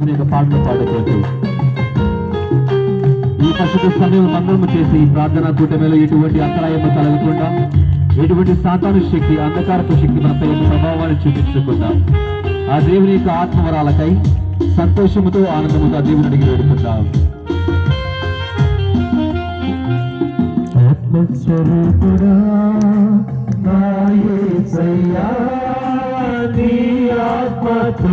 అనేక పాటలు పాడుకుంటూ ఈ పరిశుద్ధ సమయం మంగళము చేసి ఈ ప్రార్థనా కూటమిలో ఎటువంటి అంతరాయము కలగకుండా ఎటువంటి సాతాను శక్తి అంధకారపు శక్తి మనపై ప్రభావాన్ని చూపించకుండా ఆ దేవుని యొక్క ఆత్మవరాలకై సంతోషముతో ఆనందముతో ఆ దేవుని అడిగి వేడుకుందాం. ఆత్మస్వరూపుడా ఆత్మతో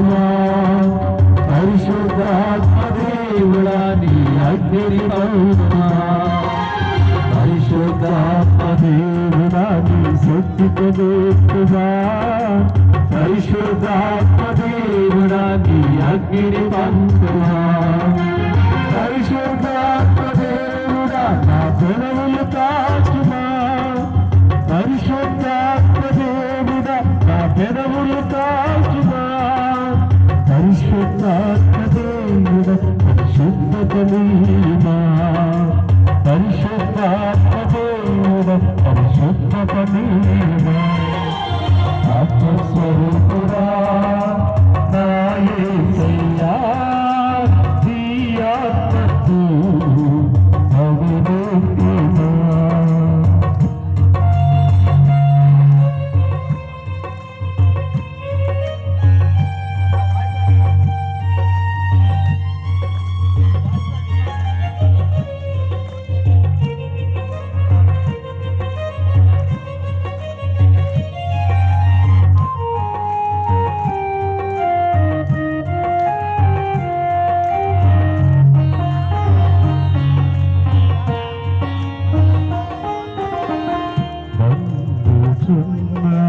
ಹಿಡಿತ 嗯。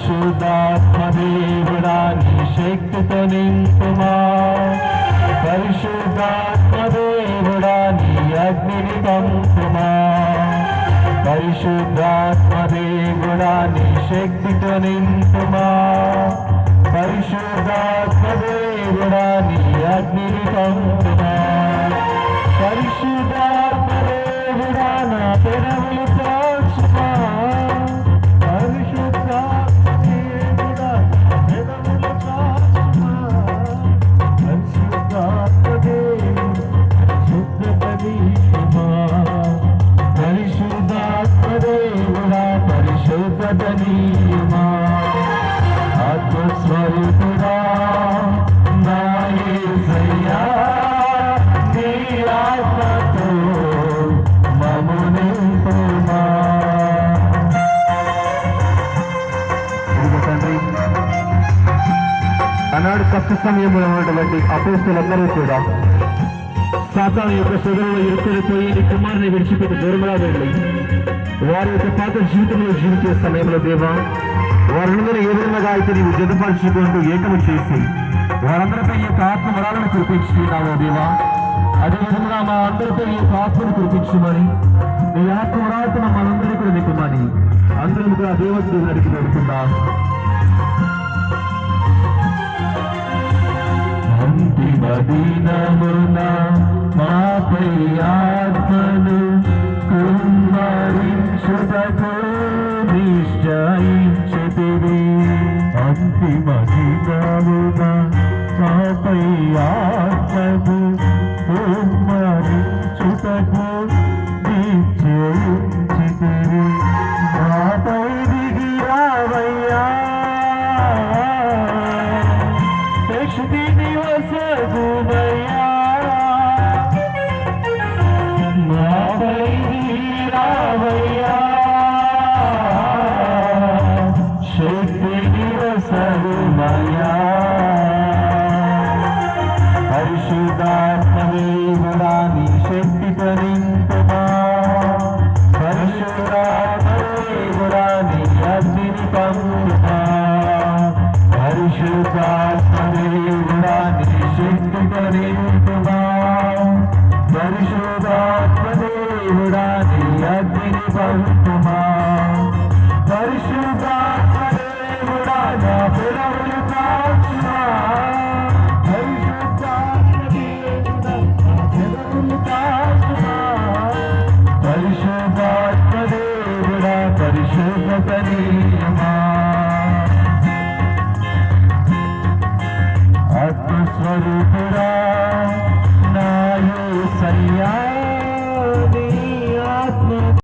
పరిశుద్ధాత్మదేవుడా నీ శక్తితో నింపుమా పరిశుద్ధాత్మదేవుడా నీ అగ్నిని పంపుమా. పరిశుద్ధాత్మదేవుడా నీ శక్తితో నింపుమా పరిశుద్ధాత్మదేవుడా నీ అగ్నిని పంపుమా. పరిశుద్ధాత్మ ఆనాడు కష్ట సమయంలో ఉన్నటువంటి అపోస్తులందరూ కూడా సాతాను యొక్క సొగలలో ఇరుక్కుడిపోయి నీ కుమారుని విడిచిపెట్టి దూరంగా వెళ్ళి వారి యొక్క పాత జీవితంలో జీవించే సమయంలో దేవా వారందరూ ఏ విధంగా అయితే నీవు జతపరుచుకుంటూ ఏకము చేసి వారందరిపై ఈ యొక్క ఆత్మ వరాలను కురిపించుకున్నావో దేవా అదేవిధంగా మా అందరిపై ఈ యొక్క ఆత్మను కురిపించమని నీ ఆత్మ వరాలతో మనందరినీ కూడా నింపమని అందరం కూడా దేవత అడిగి పెడుతున్నాం మదీనమున మాపై ఆత్మను కుమ్మరించుటకు నిశ్చయించుతివి అంతిమ దినమున మాపై ఆత్మను Música